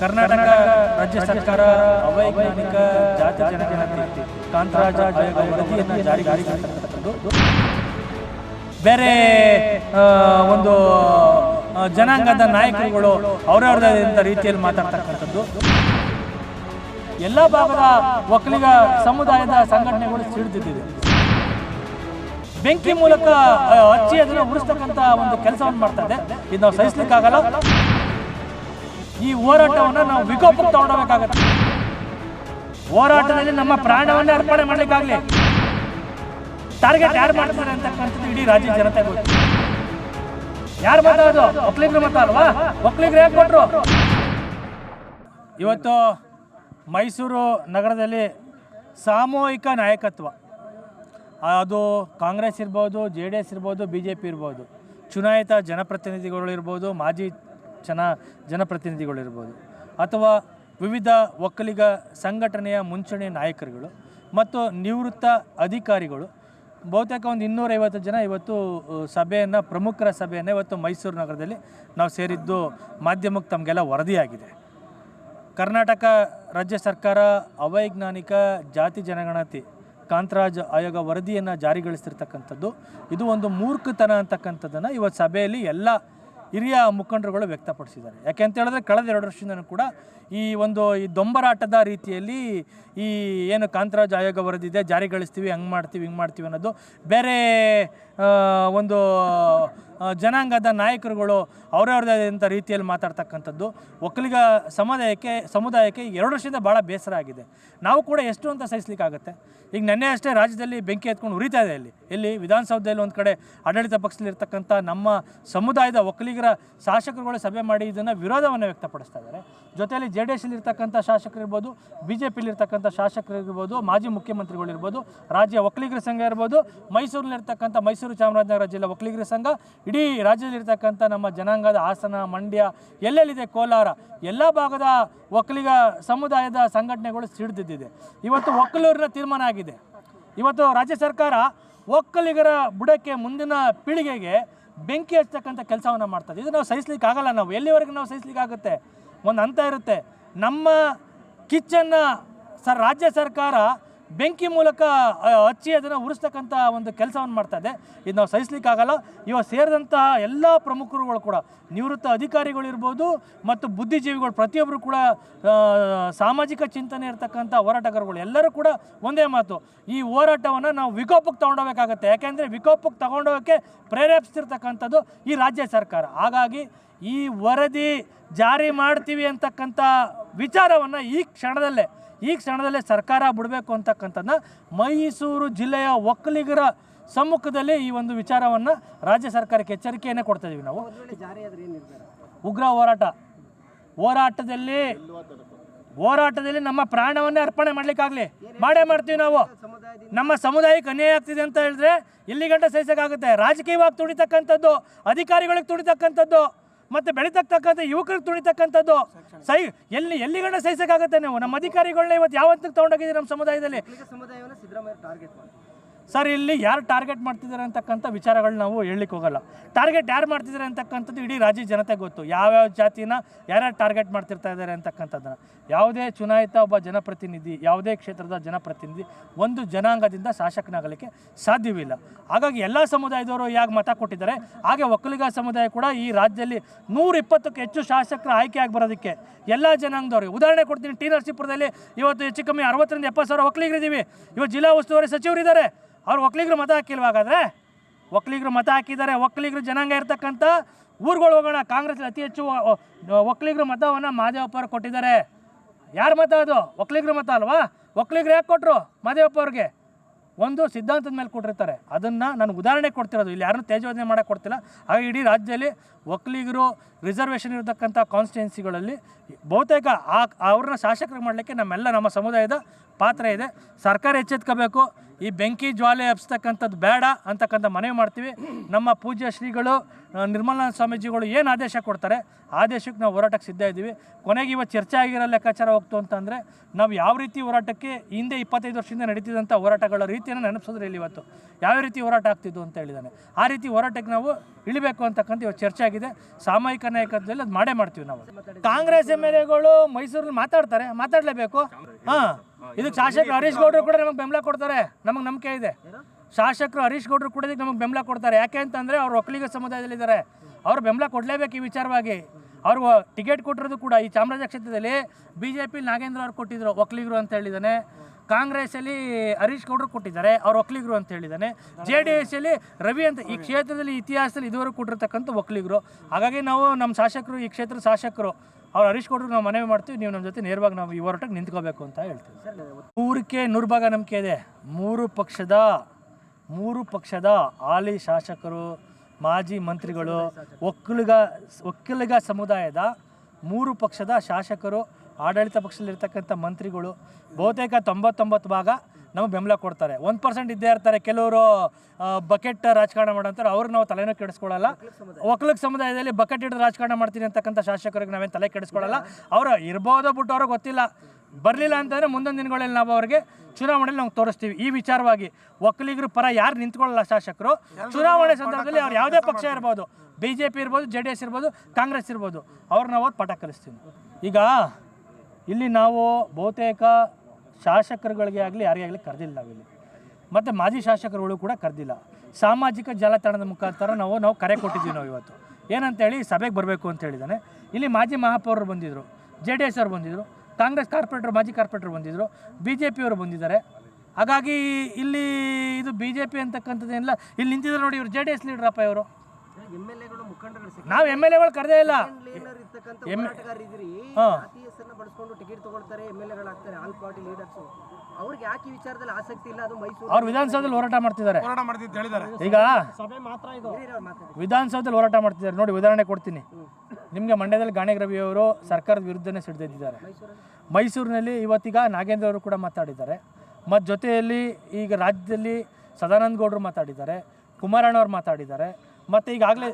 ಕರ್ನಾಟಕ ರಾಜ್ಯ ಸರ್ಕಾರ ಅವೈಜ್ಞಾನಿಕ ಜಾತಿ ಜನಗಣತಿ ಕಾಂತರಾಜ ವರದಿಯನ್ನು ಜಾರಿಗಾರಿಸಿರ್ತಕ್ಕಂಥದ್ದು ಬೇರೆ ಒಂದು ಜನಾಂಗದ ನಾಯಕರುಗಳು ಅವರವ್ರದಂಥ ರೀತಿಯಲ್ಲಿ ಮಾತಾಡ್ತಕ್ಕಂಥದ್ದು. ಎಲ್ಲ ಭಾಗದ ಒಕ್ಕಲಿಗ ಸಮುದಾಯದ ಸಂಘಟನೆಗಳು ಸಿಡಿದಿದ್ದಿದೆ. ಬೆಂಕಿ ಮೂಲಕ ಹಚ್ಚಿ ಅದನ್ನು ಉಳಿಸ್ತಕ್ಕಂಥ ಒಂದು ಕೆಲಸವನ್ನು ಮಾಡ್ತಾ ಇದೆ. ಇದು ನಾವು ಸಹಿಸ್ಲಿಕ್ಕಾಗಲ್ಲ. ಈ ಹೋರಾಟವನ್ನು ನಾವು ವಿಕೋಪಕ್ಕೆ ತಗೊಂಡೋಗ್ಬೇಕಾಗತ್ತೆ ಹೋರಾಟದಲ್ಲಿ ನಮ್ಮ ಪ್ರಾಣವನ್ನೇ ಅರ್ಪಣೆ ಮಾಡಲಿಕ್ಕಾಗಲಿ. ಟಾರ್ಗೆಟ್ ಯಾರು ಮಾಡ್ತಾರೆ ಅಂತಕ್ಕಂಥದ್ದು ಇಡೀ ರಾಜ್ಯ ಜನತೆ ಯಾರು ಮಾತಾಡೋದು? ಅದು ಒಕ್ಕಲಿಗರ ಮತ ಅಲ್ವಾ ಯಾಕೆ ಕೊಟ್ರು? ಇವತ್ತು ಮೈಸೂರು ನಗರದಲ್ಲಿ ಸಾಮೂಹಿಕ ನಾಯಕತ್ವ. ಅದು ಕಾಂಗ್ರೆಸ್ ಇರ್ಬೋದು, ಜೆ ಡಿ ಎಸ್ ಇರ್ಬೋದು, ಬಿ ಜೆ ಪಿ ಇರ್ಬೋದು, ಚುನಾಯಿತ ಜನಪ್ರತಿನಿಧಿಗಳು ಇರ್ಬೋದು, ಮಾಜಿ ಜನ ಜನಪ್ರತಿನಿಧಿಗಳಿರ್ಬೋದು. ಅಥವಾ ವಿವಿಧ ಒಕ್ಕಲಿಗ ಸಂಘಟನೆಯ ಮುಂಚೂಣಿ ನಾಯಕರುಗಳು ಮತ್ತು ನಿವೃತ್ತ ಅಧಿಕಾರಿಗಳು. ಬಹುತೇಕ ಒಂದು ಇನ್ನೂರೈವತ್ತು ಜನ ಇವತ್ತು ಸಭೆಯನ್ನು, ಪ್ರಮುಖರ ಸಭೆಯನ್ನು ಇವತ್ತು ಮೈಸೂರು ನಗರದಲ್ಲಿ ನಾವು ಸೇರಿದ್ದು ಮಾಧ್ಯಮಕ್ಕೆ ತಮಗೆಲ್ಲ ವರದಿಯಾಗಿದೆ. ಕರ್ನಾಟಕ ರಾಜ್ಯ ಸರ್ಕಾರ ಅವೈಜ್ಞಾನಿಕ ಜಾತಿ ಜನಗಣತಿ, ಕಾಂತರಾಜ್ ಆಯೋಗ ವರದಿಯನ್ನು ಜಾರಿಗೊಳಿಸ್ತಿರ್ತಕ್ಕಂಥದ್ದು, ಇದು ಒಂದು ಮೂರ್ಖತನ ಅಂತಕ್ಕಂಥದ್ದನ್ನು ಇವತ್ತು ಸಭೆಯಲ್ಲಿ ಎಲ್ಲ ಹಿರಿಯ ಮುಖಂಡರುಗಳು ವ್ಯಕ್ತಪಡಿಸಿದ್ದಾರೆ. ಯಾಕೆ ಅಂತ ಹೇಳಿದ್ರೆ ಕಳೆದ ಎರಡು ವರ್ಷದಿಂದನೂ ಕೂಡ ಈ ಒಂದು ಈ ದೊಂಬರಾಟದ ರೀತಿಯಲ್ಲಿ ಈ ಏನು ಕಾಂತರಾಜ್ ಆಯೋಗ ವರದಿದೆ ಜಾರಿಗೊಳಿಸ್ತೀವಿ ಹಂಗೆ ಮಾಡ್ತೀವಿ, ಹಿಂಗೆ ಮಾಡ್ತೀವಿ ಅನ್ನೋದು. ಬೇರೆ ಒಂದು ಜನಾಂಗದ ನಾಯಕರುಗಳು ಅವರವ್ರದಂಥ ರೀತಿಯಲ್ಲಿ ಮಾತಾಡ್ತಕ್ಕಂಥದ್ದು. ಒಕ್ಕಲಿಗ ಸಮುದಾಯಕ್ಕೆ ಸಮುದಾಯಕ್ಕೆ ಎರಡು ವರ್ಷದಿಂದ ಭಾಳ ಬೇಸರ ಆಗಿದೆ. ನಾವು ಕೂಡ ಎಷ್ಟು ಅಂತ ಸಹಿಸ್ಲಿಕ್ಕಾಗತ್ತೆ? ಈಗ ನೆನ್ನೆ ಅಷ್ಟೇ ರಾಜ್ಯದಲ್ಲಿ ಬೆಂಕಿ ಎತ್ಕೊಂಡು ಉರಿತಾ ಇದೆ ಇಲ್ಲಿ ಇಲ್ಲಿ ವಿಧಾನಸೌಧದಲ್ಲಿ ಒಂದು ಕಡೆ ಆಡಳಿತ ಪಕ್ಷದಲ್ಲಿರ್ತಕ್ಕಂಥ ನಮ್ಮ ಸಮುದಾಯದ ಒಕ್ಕಲಿಗರ ಶಾಸಕರುಗಳು ಸಭೆ ಮಾಡಿ ಇದನ್ನು ವಿರೋಧವನ್ನು ವ್ಯಕ್ತಪಡಿಸ್ತಾ ಇದ್ದಾರೆ. ಜೊತೆಯಲ್ಲಿ ಜೆ ಡಿ ಎಸ್ ಇರ್ತಕ್ಕಂಥ ಶಾಸಕರಿರ್ಬೋದು, ಬಿ ಜೆ ಪಿಲಿರ್ತಕ್ಕಂಥ ಶಾಸಕರಿರ್ಬೋದು, ಮಾಜಿ ಮುಖ್ಯಮಂತ್ರಿಗಳಿರ್ಬೋದು, ರಾಜ್ಯ ಒಕ್ಕಲಿಗರ ಸಂಘ ಇರ್ಬೋದು, ಮೈಸೂರಿನಲ್ಲಿರ್ತಕ್ಕಂಥ ಮೈಸೂರು ಚಾಮರಾಜನಗರ ಜಿಲ್ಲಾ ಒಕ್ಕಲಿಗರ ಸಂಘ, ಇಡೀ ರಾಜ್ಯದಲ್ಲಿರ್ತಕ್ಕಂಥ ನಮ್ಮ ಜನಾಂಗದ ಹಾಸನ, ಮಂಡ್ಯ, ಎಲ್ಲೆಲ್ಲಿದೆ ಕೋಲಾರ, ಎಲ್ಲ ಭಾಗದ ಒಕ್ಕಲಿಗ ಸಮುದಾಯದ ಸಂಘಟನೆಗಳು ಸಿಡಿದಿದ್ದಿದೆ. ಇವತ್ತು ಒಕ್ಕಲೂರಿನ ತೀರ್ಮಾನ ಆಗಿದೆ. ಇವತ್ತು ರಾಜ್ಯ ಸರ್ಕಾರ ಒಕ್ಕಲಿಗರ ಬುಡಕ್ಕೆ ಮುಂದಿನ ಪೀಳಿಗೆಗೆ ಬೆಂಕಿ ಹಚ್ಚತಕ್ಕಂಥ ಕೆಲಸವನ್ನು ಮಾಡ್ತದೆ. ಇದು ನಾವು ಸಹಿಸ್ಲಿಕ್ಕೆ ಆಗಲ್ಲ. ನಾವು ಎಲ್ಲಿವರೆಗೂ ನಾವು ಸಹಿಸ್ಲಿಕ್ಕಾಗುತ್ತೆ ಒಂದು ಹಂತ ಇರುತ್ತೆ. ನಮ್ಮ ಕಿಚ್ಚನ್ನು ಸರ್ ರಾಜ್ಯ ಸರ್ಕಾರ ಬೆಂಕಿ ಮೂಲಕ ಹಚ್ಚಿ ಅದನ್ನು ಉರಿಸ್ತಕ್ಕಂಥ ಒಂದು ಕೆಲಸವನ್ನು ಮಾಡ್ತಾ ಇದೆ. ಇದು ನಾವು ಸಹಿಸ್ಲಿಕ್ಕಾಗಲ್ಲ. ಇವಾಗ ಸೇರಿದಂತಹ ಎಲ್ಲ ಪ್ರಮುಖರುಗಳು ಕೂಡ, ನಿವೃತ್ತ ಅಧಿಕಾರಿಗಳಿರ್ಬೋದು ಮತ್ತು ಬುದ್ಧಿಜೀವಿಗಳು ಪ್ರತಿಯೊಬ್ಬರು ಕೂಡ ಸಾಮಾಜಿಕ ಚಿಂತನೆ ಇರತಕ್ಕಂಥ ಹೋರಾಟಗಾರಗಳು ಎಲ್ಲರೂ ಕೂಡ ಒಂದೇ ಮಾತು. ಈ ಹೋರಾಟವನ್ನು ನಾವು ವಿಕೋಪಕ್ಕೆ ತೊಗೊಂಡೋಗಬೇಕಾಗತ್ತೆ. ಯಾಕೆಂದರೆ ವಿಕೋಪಕ್ಕೆ ತಗೊಂಡೋಗೋಕ್ಕೆ ಪ್ರೇರೇಪಿಸ್ತಿರ್ತಕ್ಕಂಥದ್ದು ಈ ರಾಜ್ಯ ಸರ್ಕಾರ. ಹಾಗಾಗಿ ಈ ವರದಿ ಜಾರಿ ಮಾಡ್ತೀವಿ ಅಂತಕ್ಕಂಥ ವಿಚಾರವನ್ನು ಈ ಕ್ಷಣದಲ್ಲೇ ಈ ಕ್ಷಣದಲ್ಲೇ ಸರ್ಕಾರ ಬಿಡಬೇಕು ಅಂತಕ್ಕಂಥದ್ದನ್ನ ಮೈಸೂರು ಜಿಲ್ಲೆಯ ಒಕ್ಕಲಿಗರ ಸಮ್ಮುಖದಲ್ಲಿ ಈ ಒಂದು ವಿಚಾರವನ್ನು ರಾಜ್ಯ ಸರ್ಕಾರಕ್ಕೆ ಎಚ್ಚರಿಕೆಯನ್ನು ಕೊಡ್ತಾ ಇದೀವಿ ನಾವು. ಉಗ್ರ ಹೋರಾಟ. ಹೋರಾಟದಲ್ಲಿ ಹೋರಾಟದಲ್ಲಿ ನಮ್ಮ ಪ್ರಾಣವನ್ನೇ ಅರ್ಪಣೆ ಮಾಡ್ಲಿಕ್ಕಾಗ್ಲಿ. ಮಾಡೇ ಮಾಡ್ತೀವಿ ನಾವು. ನಮ್ಮ ಸಮುದಾಯಕ್ಕೆ ಅನ್ಯಾಯ ಆಗ್ತಿದೆ ಅಂತ ಹೇಳಿದ್ರೆ ಇಲ್ಲಿ ಗಂಟ ಸಹಿಸೋಕ್ಕಾಗುತ್ತೆ. ರಾಜಕೀಯವಾಗಿ ತುಡಿತಕ್ಕಂಥದ್ದು ಅಧಿಕಾರಿಗಳಿಗೆ ತುಡಿತಕ್ಕಂಥದ್ದು ಮತ್ತೆ ಬೆಳೀತಕ್ಕಂಥ ಯುವಕರು ತುಳಿತಕ್ಕಂಥದ್ದು, ಸೈ, ಎಲ್ಲಿ ಎಲ್ಲಿ ಸಹಿಸೋಕ್ಕಾಗತ್ತೆ ನೀವು? ನಮ್ಮ ಅಧಿಕಾರಿಗಳನ್ನ ಇವತ್ತು ಯಾವತ್ತಿಗೆ ತೊಗೊಂಡೋಗಿದ್ದೀರಿ ನಮ್ಮ ಸಮುದಾಯದಲ್ಲಿ? ಸರ್, ಇಲ್ಲಿ ಯಾರು ಟಾರ್ಗೆಟ್ ಮಾಡ್ತಿದ್ದಾರೆ ಅಂತಕ್ಕಂಥ ವಿಚಾರಗಳು ನಾವು ಹೇಳಲಿಕ್ಕೆ ಹೋಗಲ್ಲ. ಟಾರ್ಗೆಟ್ ಯಾರು ಮಾಡ್ತಿದ್ದಾರೆ ಅಂತಕ್ಕಂಥದ್ದು ಇಡೀ ರಾಜ್ಯ ಜನತೆ ಗೊತ್ತು. ಯಾವ್ಯಾವ ಜಾತಿನ ಯಾರ್ಯಾರು ಟಾರ್ಗೆಟ್ ಮಾಡ್ತಿರ್ತಾ ಇದ್ದಾರೆ ಅಂತಕ್ಕಂಥದ್ದನ್ನು. ಯಾವುದೇ ಚುನಾಯಿತ ಒಬ್ಬ ಜನಪ್ರತಿನಿಧಿ, ಯಾವುದೇ ಕ್ಷೇತ್ರದ ಜನಪ್ರತಿನಿಧಿ ಒಂದು ಜನಾಂಗದಿಂದ ಶಾಸಕನಾಗಲಿಕ್ಕೆ ಸಾಧ್ಯವಿಲ್ಲ. ಹಾಗಾಗಿ ಎಲ್ಲ ಸಮುದಾಯದವರು ಯಾಕೆ ಮತ ಕೊಟ್ಟಿದ್ದಾರೆ, ಹಾಗೆ ಒಕ್ಕಲಿಗ ಸಮುದಾಯ ಕೂಡ ಈ ರಾಜ್ಯದಲ್ಲಿ ನೂರ ಇಪ್ಪತ್ತಕ್ಕೂ ಹೆಚ್ಚು ಶಾಸಕರು ಆಯ್ಕೆಯಾಗಿ ಬರೋದಕ್ಕೆ ಎಲ್ಲ ಜನಾಂಗದವ್ರಿಗೆ. ಉದಾಹರಣೆ ಕೊಡ್ತೀನಿ, ಟಿ ನರಸೀಪುರದಲ್ಲಿ ಇವತ್ತು ಹೆಚ್ಚು ಕಮ್ಮಿ ಅರವತ್ತರಿಂದ ಎಪ್ಪತ್ತು ಸಾವಿರ ಒಕ್ಕಲಿಗರಿದ್ದೀವಿ. ಇವತ್ತು ಜಿಲ್ಲಾ ಉಸ್ತುವಾರಿ ಸಚಿವರಿದ್ದಾರೆ. ಅವ್ರು ಒಕ್ಕಲಿಗರು ಮತ ಹಾಕಿಲ್ವಾ ಹಾಗಾದ್ರೆ ಒಕ್ಕಲಿಗರು ಮತ ಹಾಕಿದ್ದಾರೆ, ಒಕ್ಕಲಿಗರು ಜನಾಂಗ ಇರ್ತಕ್ಕಂಥ ಊರುಗಳು ಹೋಗೋಣ. ಕಾಂಗ್ರೆಸ್ ಅತಿ ಹೆಚ್ಚು ಒಕ್ಕಲಿಗರು ಮತವನ್ನು ಮಾದೇವಪ್ಪ ಕೊಟ್ಟಿದ್ದಾರೆ. ಯಾರ ಮತ ಅದು? ಒಕ್ಕಲಿಗರ ಮತ ಅಲ್ವಾ? ಒಕ್ಕಲಿಗರು ಯಾಕೆ ಕೊಟ್ಟರು ಮಾದೇವಪ್ಪ ಅವ್ರಿಗೆ. ಒಂದು ಸಿದ್ಧಾಂತದ ಮೇಲೆ ಕೊಟ್ಟಿರ್ತಾರೆ ಅದನ್ನು ನಾನು ಉದಾಹರಣೆ ಕೊಡ್ತಿರೋದು. ಇಲ್ಲಿ ಯಾರನ್ನೂ ತೇಜೋಧನೆ ಮಾಡೋಕ್ಕೆ ಕೊಡ್ತಿಲ್ಲ. ಹಾಗೆ ಇಡೀ ರಾಜ್ಯದಲ್ಲಿ ಒಕ್ಕಲಿಗರು ರಿಸರ್ವೇಷನ್ ಇರತಕ್ಕಂಥ ಕಾನ್ಸ್ಟಿಟ್ಯೂನ್ಸಿಗಳಲ್ಲಿ ಬಹುತೇಕ ಆ ಅವ್ರನ್ನ ಶಾಸಕರು ಮಾಡಲಿಕ್ಕೆ ನಮ್ಮೆಲ್ಲ ನಮ್ಮ ಸಮುದಾಯದ ಪಾತ್ರ ಇದೆ. ಸರ್ಕಾರ ಎಚ್ಚೆತ್ಕೋಬೇಕು. ಈ ಬೆಂಕಿ ಜ್ವಾಲೆ ಹಬ್ಸ್ತಕ್ಕಂಥದ್ದು ಬೇಡ ಅಂತಕ್ಕಂಥ ಮನವಿ ಮಾಡ್ತೀವಿ. ನಮ್ಮ ಪೂಜ್ಯ ಶ್ರೀಗಳು ನಿರ್ಮಲಾ ನಿರ್ಮಲಾನಂದ ಸ್ವಾಮೀಜಿಗಳು ಏನು ಆದೇಶ ಕೊಡ್ತಾರೆ, ಆದೇಶಕ್ಕೆ ನಾವು ಹೋರಾಟಕ್ಕೆ ಸಿದ್ಧ ಇದ್ದೀವಿ. ಕೊನೆಗೆ ಇವತ್ತು ಚರ್ಚೆ ಆಗಿರೋ ಲೆಕ್ಕಾಚಾರ ಹೋಗ್ತು ಅಂತಂದರೆ, ನಾವು ಯಾವ ರೀತಿ ಹೋರಾಟಕ್ಕೆ ಹಿಂದೆ ಇಪ್ಪತ್ತೈದು ವರ್ಷದಿಂದ ನಡೀತಿದ್ದಂಥ ಹೋರಾಟಗಳ ರೀತಿಯನ್ನು ನೆನಪಿಸಿದ್ರೆ ಇಲ್ಲಿ ಇವತ್ತು. ಯಾವ ರೀತಿ ಹೋರಾಟ ಆಗ್ತಿದ್ದು ಅಂತ ಹೇಳಿದ್ದಾನೆ. ಆ ರೀತಿ ಹೋರಾಟಕ್ಕೆ ನಾವು ಇಳಿಬೇಕು ಅಂತಕ್ಕಂಥ ಇವತ್ತು ಚರ್ಚೆ ಆಗಿದೆ. ಸಾಮಾಜಿಕ ನಾಯಕತ್ವದಲ್ಲಿ ಅದು ಮಾಡೇ ಮಾಡ್ತೀವಿ ನಾವು. ಕಾಂಗ್ರೆಸ್ ಎಂ ಎಲ್ ಎಗಳು ಮೈಸೂರಲ್ಲಿ ಮಾತಾಡ್ತಾರೆ, ಮಾತಾಡಲೇಬೇಕು. ಹಾಂ. ಇದಕ್ಕೆ ಶಾಸಕ ಹರೀಶ್ ಗೌಡರು ಕೂಡ ನಮಗೆ ಬೆಂಬಲ ಕೊಡ್ತಾರೆ ನಮಗೆ ನಂಬಿಕೆ ಇದೆ. ಶಾಸಕರು ಹರೀಶ್ ಗೌಡರು ಕೂಡ ಇದಕ್ಕೆ ನಮಗೆ ಬೆಂಬಲ ಕೊಡ್ತಾರೆ. ಯಾಕೆ ಅಂತಂದರೆ ಅವ್ರು ಒಕ್ಕಲಿಗ ಸಮುದಾಯದಲ್ಲಿದ್ದಾರೆ. ಅವ್ರು ಬೆಂಬಲ ಕೊಡಲೇಬೇಕು ಈ ವಿಚಾರವಾಗಿ. ಅವ್ರಿಗೆ ಟಿಕೆಟ್ ಕೊಟ್ಟಿರೋದು ಕೂಡ ಈ ಚಾಮರಾಜ ಕ್ಷೇತ್ರದಲ್ಲಿ ಬಿ ಜೆ ಪಿ ನಾಗೇಂದ್ರ ಅವ್ರು ಕೊಟ್ಟಿದ್ರು ಒಕ್ಕಲಿಗರು ಅಂತ ಹೇಳಿದ್ದಾನೆ ಕಾಂಗ್ರೆಸ್ಸಲ್ಲಿ ಹರೀಶ್ ಗೌಡರು ಕೊಟ್ಟಿದ್ದಾರೆ, ಅವ್ರು ಒಕ್ಕಲಿಗರು ಅಂತ ಹೇಳಿದ್ದಾನೆ ಜೆ ಡಿ ಎಸ್ ಅಲ್ಲಿ ರವಿ ಅಂತ ಈ ಕ್ಷೇತ್ರದಲ್ಲಿ ಇತಿಹಾಸದಲ್ಲಿ ಇದುವರೆಗೂ ಕೊಟ್ಟಿರ್ತಕ್ಕಂಥ ಒಕ್ಕಲಿಗರು ಹಾಗಾಗಿ ನಾವು ನಮ್ಮ ಶಾಸಕರು, ಈ ಕ್ಷೇತ್ರದ ಶಾಸಕರು, ಅವ್ರು ಹರೀಶ್ ಗೌಡರು ನಾವು ಮನವಿ ಮಾಡ್ತೀವಿ, ನೀವು ನಮ್ಮ ಜೊತೆ ನೇರವಾಗಿ ನಾವು ಈ ಹೋರಾಟಕ್ಕೆ ನಿಂತ್ಕೋಬೇಕು ಅಂತ ಹೇಳ್ತೀವಿ. ನೂರಕ್ಕೆ ನೂರು ಭಾಗ ನಂಬಿಕೆ ಇದೆ. ಮೂರು ಪಕ್ಷದ ಮೂರು ಪಕ್ಷದ ಹಾಲಿ ಶಾಸಕರು ಮಾಜಿ ಮಂತ್ರಿಗಳು ಒಕ್ಕಲಿಗ ಒಕ್ಕಲಿಗ ಸಮುದಾಯದ ಮೂರು ಪಕ್ಷದ ಶಾಸಕರು ಆಡಳಿತ ಪಕ್ಷದಲ್ಲಿರ್ತಕ್ಕಂಥ ಮಂತ್ರಿಗಳು ಬಹುತೇಕ ತೊಂಬತ್ತೊಂಬತ್ತು ಭಾಗ ನಮಗೆ ಬೆಂಬಲ ಕೊಡ್ತಾರೆ. ಒಂದು ಪರ್ಸೆಂಟ್ ಇದ್ದೇ ಇರ್ತಾರೆ. ಕೆಲವರು ಬಕೆಟ್ ರಾಜಕಾರಣ ಮಾಡೋಂತಾರೆ ಅವ್ರಿಗೆ ನಾವು ತಲೆನೂ ಕೆಡಿಸ್ಕೊಳ್ಳಲ್ಲ. ಒಕ್ಕಲಿಗ ಸಮುದಾಯದಲ್ಲಿ ಬಕೆಟ್ ಹಿಡಿದು ರಾಜಕಾರಣ ಮಾಡ್ತೀನಿ ಅಂತಕ್ಕಂಥ ಶಾಸಕರಿಗೆ ನಾವೇನು ತಲೆ ಕೆಡಿಸ್ಕೊಳ್ಳಲ್ಲ. ಅವರು ಇರ್ಬೋದು ಬಿಟ್ಟು ಅವ್ರಿಗೆ ಗೊತ್ತಿಲ್ಲ. ಬರಲಿಲ್ಲ ಅಂತಂದರೆ ಮುಂದಿನ ದಿನಗಳಲ್ಲಿ ನಾವು ಅವ್ರಿಗೆ ಚುನಾವಣೆಯಲ್ಲಿ ನಾವು ತೋರಿಸ್ತೀವಿ. ಈ ವಿಚಾರವಾಗಿ ಒಕ್ಕಲಿಗರ ಪರ ಯಾರು ನಿಂತ್ಕೊಳ್ಳಲ್ಲ ಶಾಸಕರು? ಚುನಾವಣೆ ಸಂದರ್ಭದಲ್ಲಿ ಅವ್ರು ಯಾವುದೇ ಪಕ್ಷ ಇರ್ಬೋದು. ಬಿ ಜೆ ಪಿ ಇರ್ಬೋದು ಜೆ ಡಿ ಎಸ್ ಇರ್ಬೋದು, ಕಾಂಗ್ರೆಸ್ ಇರ್ಬೋದು. ಅವ್ರನ್ನ ನಾವು ಪಟ ಕಲಿಸ್ತೀವಿ ಈಗ ಇಲ್ಲಿ ನಾವು ಬಹುತೇಕ ಶಾಸಕರುಗಳಿಗೆ ಆಗಲಿ, ಯಾರಿಗೇ ಆಗಲಿ ಕರೆದಿಲ್ಲ ನಾವಿಲ್ಲಿ. ಮತ್ತು ಮಾಜಿ ಶಾಸಕರುಗಳು ಕೂಡ ಕರೆದಿಲ್ಲ. ಸಾಮಾಜಿಕ ಜಾಲತಾಣದ ಮುಖಾಂತರ ನಾವು ನಾವು ಕರೆ ಕೊಟ್ಟಿದ್ದೀವಿ ನಾವು ಇವತ್ತು. ಏನಂತೇಳಿ ಸಭೆಗೆ ಬರಬೇಕು ಅಂತ ಹೇಳಿದ್ದಾನೆ ಇಲ್ಲಿ ಮಾಜಿ ಮಹಾಪೌರರು ಬಂದಿದ್ದರು ಜೆ ಡಿ ಎಸ್ ಅವರು ಬಂದಿದ್ದರು ಕಾಂಗ್ರೆಸ್ ಕಾರ್ಪೊರೇಟರ್, ಮಾಜಿ ಕಾರ್ಪೊರೇಟರ್ ಬಂದಿದ್ದರು ಬಿ ಜೆ ಪಿಯವರು ಬಂದಿದ್ದಾರೆ. ಹಾಗಾಗಿ ಇಲ್ಲಿ ಇದು ಬಿ ಜೆ ಪಿ ಅಂತಕ್ಕಂಥದ್ದೇನಿಲ್ಲ. ಇಲ್ಲಿ ನಿಂತಿದ್ರು ನೋಡಿ ಇವರು, ಜೆ ಡಿ ಎಸ್ ಲೀಡ್ರಪ್ಪ ಇವರು. ನಾವು ಎಂ ಎಲ್ ಎಗಳು ಕರೆದೇ ಇಲ್ಲ. ಲೀಡರ್ ಇರ್ತಕ್ಕಂಥ ಹೋರಾಟಗಾರರಿದ್ರಿ ಹಾ. ಜಾತಿ ಹೆಸರನ್ನ ಬಳಸ್ಕೊಂಡು ಟಿಕೆಟ್ ತಗೊಳ್ತಾರೆ ಎಂ ಎಲ್ ಎಗಳಾಗ್ತಾರೆ ಆಲ್ ಪಾರ್ಟಿ ಲೀಡರ್ಸ್ ಅವ್ರಿಗೆ ಯಾಕೆ ವಿಚಾರದಲ್ಲಿ ಆಸಕ್ತಿ ಇಲ್ಲ? ಅದು ಮೈಸೂರು ಅವ್ರು ವಿಧಾನಸೌಧದಲ್ಲಿ ಹೋರಾಟ ಮಾಡ್ತಿದ್ದಾರೆ. ಹೋರಾಟ ಮಾಡ್ತೀವಿ ಅಂತ ಹೇಳಿದ್ದಾರೆ ಈಗ ಸಭೆ ಮಾತ್ರ ಇದು. ಮಾತಾಡಿ. ವಿಧಾನಸೌಧದಲ್ಲಿ ಹೋರಾಟ ಮಾಡ್ತಿದ್ದಾರೆ. ನೋಡಿ ಉದಾಹರಣೆ ಕೊಡ್ತೀನಿ. ನಿಮಗೆ ಮಂಡ್ಯದಲ್ಲಿ ಗಾಣೆ ರವಿ ಅವರು ಸರ್ಕಾರದ ವಿರುದ್ಧನೇ ಸಿಡಿದಿದ್ದಾರೆ. ಮೈಸೂರಿನಲ್ಲಿ ಇವತ್ತೀಗ ನಾಗೇಂದ್ರ ಅವರು ಕೂಡ ಮಾತಾಡಿದ್ದಾರೆ. ಮತ್ತು ಜೊತೆಯಲ್ಲಿ ಈಗ ರಾಜ್ಯದಲ್ಲಿ ಸದಾನಂದ ಗೌಡರು ಮಾತಾಡಿದ್ದಾರೆ. ಕುಮಾರಣ್ಣ ಅವ್ರು ಮಾತಾಡಿದ್ದಾರೆ. ಮತ್ತು ಈಗಾಗಲೇ